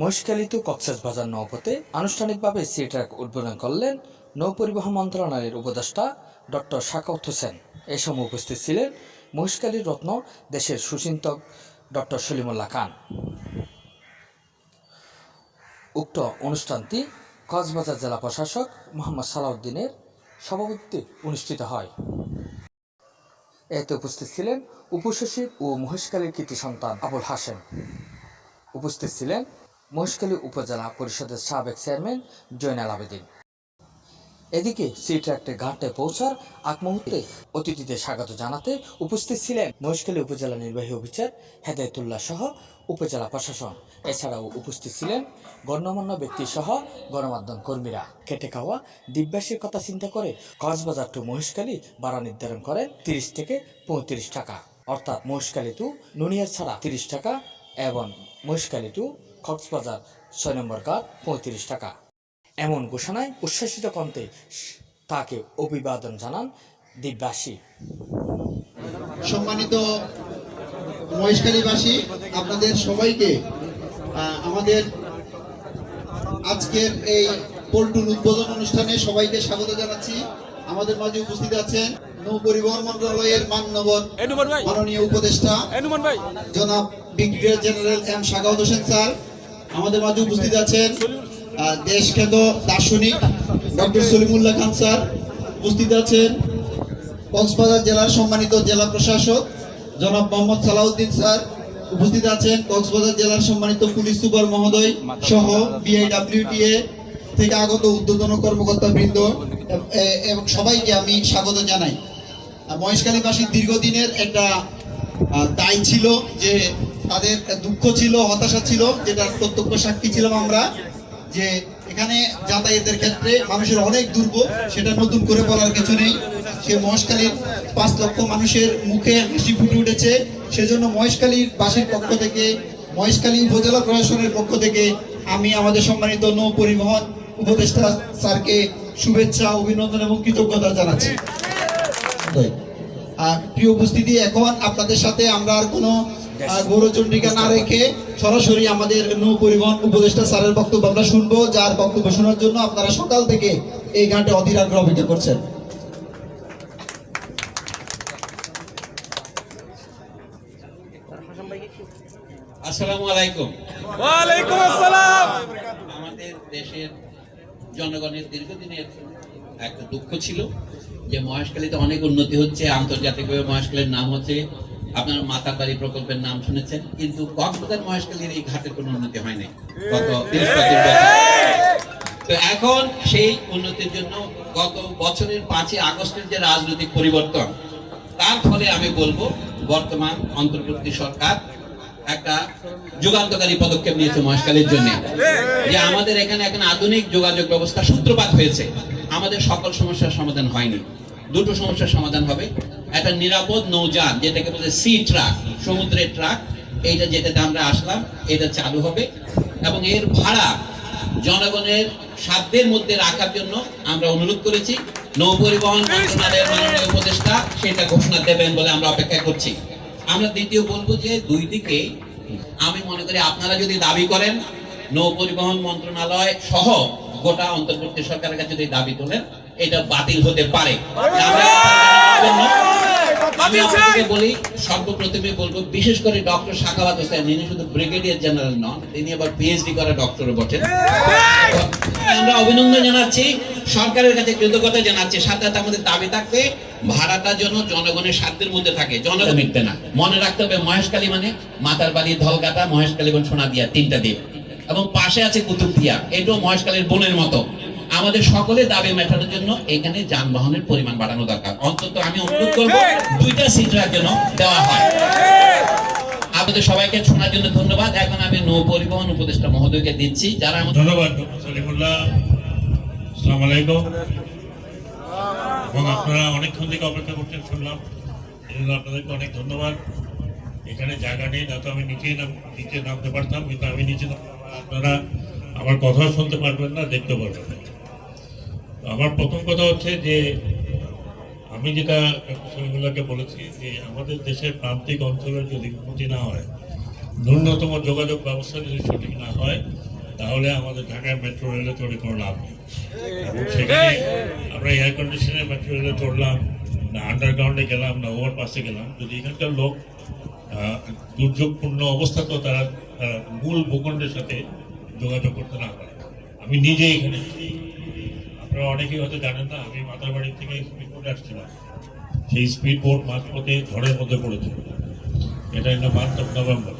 Maheshkhali two Cox's Bazar নৌপথে আনুষ্ঠানিকভাবে C truck উদ্বোধন করলেন নৌপরিবহন মন্ত্রণালয়ের উপদেষ্টা ডক্টর শাকাউত হোসেন। এ সময় উপস্থিত ছিলেন মহেশখালীর রত্ন দেশের সুচিন্তক ডক্টর সলিমুল্লাহ খান। উক্ত অনুষ্ঠানটি কক্সবাজার জেলা প্রশাসক মোহাম্মদ সালাউদ্দিনের সভাপতিত্বে অনুষ্ঠিত হয়। এতে উপস্থিত ছিলেন উপসচিব ও মহেশখালীর কৃতি সন্তান আবুল হাসেম উপস্থিত ছিলেন মহেশখালী উপজেলা পরিষদের সাবেক চেয়ারম্যান জয়নাল আবেদিন। এদিকে সি ট্র্যাক্টে ঘাটে পৌঁছার আগ মুহূর্তে অতিথিদের স্বাগত জানাতে উপস্থিত ছিলেন মহেশখালী উপজেলা নির্বাহী অফিসার হেদায়তুল্লাহ সহ উপজেলা প্রশাসন। এছাড়াও উপস্থিত ছিলেন গণ্যমান্য ব্যক্তি সহ গণমাধ্যম কর্মীরা। কেটে খাওয়া, দিব্যাসীর কথা চিন্তা করে কক্সবাজার টু মহেশখালী ভাড়া নির্ধারণ করেন তিরিশ থেকে পঁয়ত্রিশ টাকা। অর্থাৎ মহেশখালী টু নুনিয়ার ছাড়া তিরিশ টাকা এবং মহেশখালী টু কক্সবাজার ছয় নম্বর ঘাট পঁয়ত্রিশ টাকা। এমন ঘোষণায় উচ্ছ্বাসিত কণ্ঠে তাকে অভিবাদন জানান দিব্যাসী। সম্মানিত মহেশখালীবাসী আপনাদের সবাইকে আহ, আমাদের আজকের এই পল্টুন উদ্বোধন অনুষ্ঠানে সবাইকে স্বাগত জানাচ্ছি। আমাদের মাঝে উপস্থিত আছেন নৌ পরিবহন মন্ত্রণালয়ের মাননগর মাননীয় উপদেষ্টা জনাব brigadier general M সাগাউদ Hossain sir. আমাদের মাঝে উপস্থিত আছেন দেশখ্যাত দার্শনিক ডক্টর সলিমুল্লাহ খান স্যার। উপস্থিত আছেন কক্সবাজার জেলার সম্মানিত জেলা প্রশাসক জনাব মোহাম্মদ সালাউদ্দিন স্যার। উপস্থিত আছেন কক্সবাজার জেলার সম্মানিত পুলিশ সুপার মহোদয় সহ বিআইডব্লিউটিএ থেকে আগত উদ্বোধন কর্মকর্তা বৃন্দ এবং সবাইকে আমি স্বাগত জানাই। মহেশখালীবাসীর দীর্ঘদিনের একটা দায় ছিল যে তাদের দুঃখ ছিল, হতাশা ছিল, যেটা প্রত্যক্ষ সাক্ষী ছিলাম আমরা, যে এখানে যাতায়াতের ক্ষেত্রে মানুষের অনেক দুর্ভোগ, সেটা নতুন করে বলার কিছু নেই। সে মহেশখালীর পাঁচ লক্ষ মানুষের মুখে হাসি ফুটে উঠেছে। সেজন্য মহেশখালীর বাসের পক্ষ থেকে, মহেশখালী উপজেলা প্রশাসনের পক্ষ থেকে আমি আমাদের সম্মানিত নৌ পরিবহন উপদেষ্টা স্যারকে শুভেচ্ছা, অভিনন্দন এবং কৃতজ্ঞতা জানাচ্ছি। আর প্রিয় উপস্থিতি, এখন আপনাদের সাথে আমরা আর কোনো আহ, গৌরচন্ডিকা না রেখে সরাসরি আমাদের নৌ পরিবহন উপদেষ্টা স্যারের বক্তব্য আমরা শুনব যার বক্তব্য শোনার জন্য আপনারা সকাল থেকে এই ঘাটে অধীর আগ্রহ অপেক্ষা করছেন। আসসালামু আলাইকুম। ওয়ালাইকুম আসসালাম। আমাদের দেশের জনগণের দীর্ঘদিনের একটা দুঃখ ছিল যে মহেশখালীতে অনেক উন্নতি হচ্ছে আন্তর্জাতিকভাবে মহেশখালীর নাম হচ্ছে আপনার মাতাবাড়ি প্রকল্পের নাম শুনেছেন, কিন্তু কক্সবাজার মহেশখালীর এই ঘাটের কোনো উন্নতি হয় নাই গত তিরিশ বছর। তো এখন সেই উন্নতির জন্য গত বছরের পাঁচই আগস্টের যে রাজনৈতিক পরিবর্তন, তার ফলে আমি বলব, বর্তমান অন্তর্বর্তী সরকার একটা যুগান্তকারী পদক্ষেপ নিয়েছে মহেশখালীর জন্য। যে আমাদের এখানে এখন আধুনিক যোগাযোগ ব্যবস্থা সূত্রপাত হয়েছে। আমাদের সকল সমস্যার সমাধান হয়নি। দুটো সমস্যার সমাধান হবে। একটা নিরাপদ নৌযান, যেটাকে বলে সি ট্রাক সমুদ্রের ট্রাক এইটা যেটাতে আমরা আসলাম, এটা চালু হবে। এবং এর ভাড়া জনগণের সাধ্যের মধ্যে রাখার জন্য আমরা অনুরোধ করেছি। নৌ পরিবহন মন্ত্রণালয়ের উপদেষ্টা সেটা ঘোষণা দেবেন বলে আমরা অপেক্ষা করছি। আমরা দ্বিতীয় বলব যে দুই দিকে আমি মনে করি আপনারা যদি দাবি করেন নৌ পরিবহন মন্ত্রণালয় সহ গোটা অন্তর্বর্তী সরকারের কাছে যদি দাবি তোলেন এটা বাতিল হতে পারে। আমরা আমি আপনাদেরকে বলি সর্বপ্রথমে বলব বিশেষ করে ডক্টর শাখাওয়াত হোসেন ইনি শুধু ব্রিগেডিয়ার জেনারেল নন তিনি আবার পিএইচডি করা ডক্টরও বটেন। আমরা অভিনন্দন জানাচ্ছি সরকারের কাছে কৃতজ্ঞতা জানাচ্ছি সাথে সাথে আমাদের দাবি থাকবে ভাড়াটা যেন জনগণের সাধ্যের মধ্যে থাকে জনগণ না। মনে রাখতে হবে মহেশখালী মানে মাতার বাড়ি ধলকাটা মহেশখালী সোনা দিয়া তিনটা দ্বীপ। এবং পাশে আছে কুতুবদিয়া এটাও মহেশখালীর বোনের মতো। আমাদের সকলে দাবি মেটানোর জন্য এখানে যানবাহনের পরিমাণ বাড়ানো দরকার। অন্তত আমি অনুরোধ করব দুইটা সিটার জন্য দেওয়া হয়। আপনাদের সবাইকে শোনার জন্য ধন্যবাদ। এখন আমি নৌ পরিবহন উপদেষ্টা মহোদয়কে দিচ্ছি যারা আমাদের ধন্যবাদ ডক্টর আসসালামু আলাইকুম। এবং আপনারা অনেকক্ষণ থেকে অপেক্ষা করছেন শুনলাম। আপনাদেরকে অনেক ধন্যবাদ। এখানে জায়গা নেই না তো আমি নিচেই নাম নিচে নামতে পারতাম কিন্তু আমি নিচে আপনারা আমার কথাও শুনতে পারবেন না দেখতে পারবেন আমার প্রথম কথা হচ্ছে যে, আমি যেটা ডক্টর বলেছি যে, আমাদের দেশের প্রান্তিক অঞ্চলের যদি উন্নতি না হয়, ন্যূনতম যোগাযোগ ব্যবস্থা যদি সঠিক না হয়, তাহলে আমাদের ঢাকায় মেট্রো রেলে চড়ে কোনো লাভ নেই। সেখানে আমরা এয়ার কন্ডিশনের মেট্রো রেলে চড়লাম, না আন্ডারগ্রাউন্ডে গেলাম, না ওভারপাসে গেলাম। যদি এখানকার লোক দুর্যোগপূর্ণ অবস্থা তো তারা মূল ভূখণ্ডের সাথে যোগাযোগ করতে না পারে। আমি নিজে এখানে। আপনারা অনেকেই হয়তো জানেন না, আমি মাতারবাড়ি থেকে স্পিড বোটে আসছিলাম। সেই স্পিড বোট মাঝপথে ঝড়ের মধ্যে পড়েছে। এটা ইন মান্থ অফ নভেম্বর।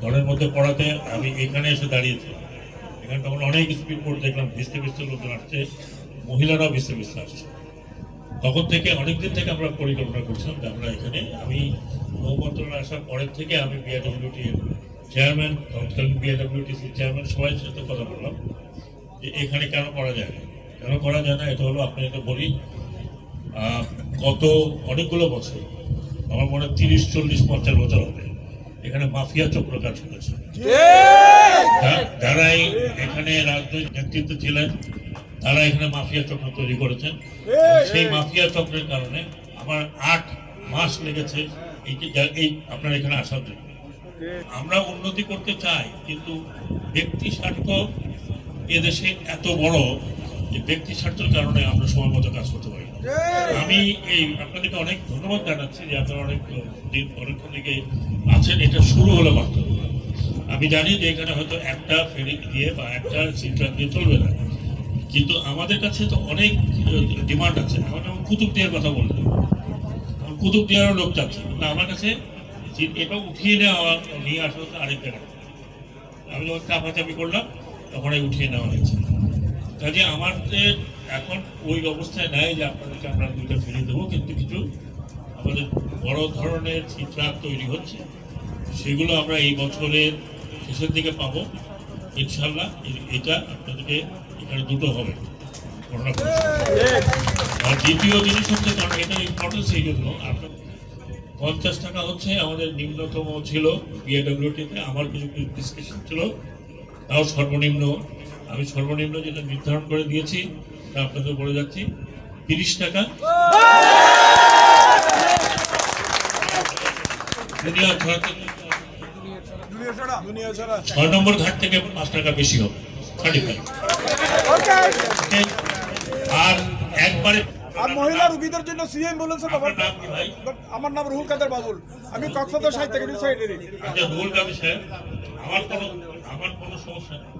ঝড়ের মধ্যে পড়াতে আমি এখানে এসে দাঁড়িয়েছি। এখানে তখন অনেক স্পিড বোট দেখলাম ভিস্তে ভিস্তে লোকজন আসছে, মহিলারাও ভিজতে ভিজতে আসছে। তখন থেকে, অনেকদিন থেকে আমরা পরিকল্পনা করছিলাম যে আমরা এখানে, আমি নৌ মন্ত্রণালয় আসার পরের থেকে আমি বিআরডব্লিউটি চেয়ারম্যান তৎকালীন বিআরডব্লিউটিসি চেয়ারম্যান সবাই সাথে কথা বললাম। যে এখানে কেন করা যায় না? কেন করা যায় না? এটা হলো আপনি এটা বলি। গত অনেকগুলো বছর আমার মনে হয় তিরিশ চল্লিশ পঞ্চাশ বছর হবে। এখানে মাফিয়া চক্র কাজ করেছে। যারাই এখানে রাজনৈতিক নেতৃত্ব ছিলেন। তারা এখানে মাফিয়া চক্র তৈরি করেছেন। সেই মাফিয়া চক্রের কারণে আমার আট মাস লেগেছে এই যে এই আপনার এখানে আসার জন্য। আমরা উন্নতি করতে চাই কিন্তু ব্যক্তি স্বার্থ এদেশে এত বড় যে ব্যক্তি স্বার্থের কারণে আমরা সময় মতো কাজ করতে পারি আমি এই আপনাদেরকে অনেক ধন্যবাদ জানাচ্ছি যে আপনারা অনেক দিন অনেকক্ষণ থেকে আছেন। এটা শুরু হলো মাত্র। আমি জানি যে এখানে হয়তো একটা ফেরি দিয়ে বা একটা সিন্টার দিয়ে চলবে না। কিন্তু আমাদের কাছে তো অনেক ডিমান্ড আছে। এখন যেমন কুতুব দেওয়ার কথা বললাম। কুতুব দিয়ারও লোক চাচ্ছে কিন্তু আমার কাছে এটা উঠিয়ে নেওয়া নিয়ে আসা হচ্ছে আরেক জায়গায় আমি যখন চাপাচাপি করলাম এই উঠিয়ে নেওয়া হয়েছে। কাজে আমাদের এখন ওই অবস্থায় নেয় যে আপনাদেরকে আমরা দুইটা ফিরিয়ে দেবো, কিন্তু কিছু আমাদের বড় ধরনের চিত্রাত তৈরি হচ্ছে, সেগুলো আমরা এই বছরের শেষের দিকে পাবো। ইনশাল্লাহ এটা আপনাদেরকে এখানে দুটো হবে। আর দ্বিতীয় জিনিস হচ্ছে, কারণ এটা ইম্পর্টেন্স এই জন্য আপনার পঞ্চাশ টাকা হচ্ছে আমাদের নিম্নতম ছিল বিএডব্লিউটিতে আমার কিছু ডিসকাশন ছিল। তাও সর্বনিম্ন আমি সর্বনিম্ন যেটা নির্ধারণ করে দিয়েছি তা আপনাদের বলে যাচ্ছি তিরিশ টাকা। ছয় নম্বর ঘাট থেকে পাঁচ টাকা বেশি হবে। থার্টি ফাইভ আর একবারে আর মহিলা রুগীদের জন্য সিএম বলেছে আমার নাম রুহুল কাদের বাবুল। আমি কক্সবাজার সাহিত্য একাডেমি সেক্রেটারি আচ্ছা রুহুল ভুল সাহেব আমার কোনো আমার কোনো সমস্যা নেই।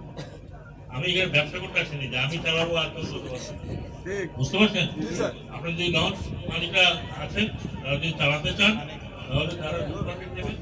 আমি এখানে ব্যবসা করতে আসিনি যে আমি চালাবো আর। ঠিক। বুঝতে পারছেন? আপনি যদি লঞ্চ মালিকরা আছেন তারা যদি চালাতে চান তাহলে তারা দূর পারমিট দেবেন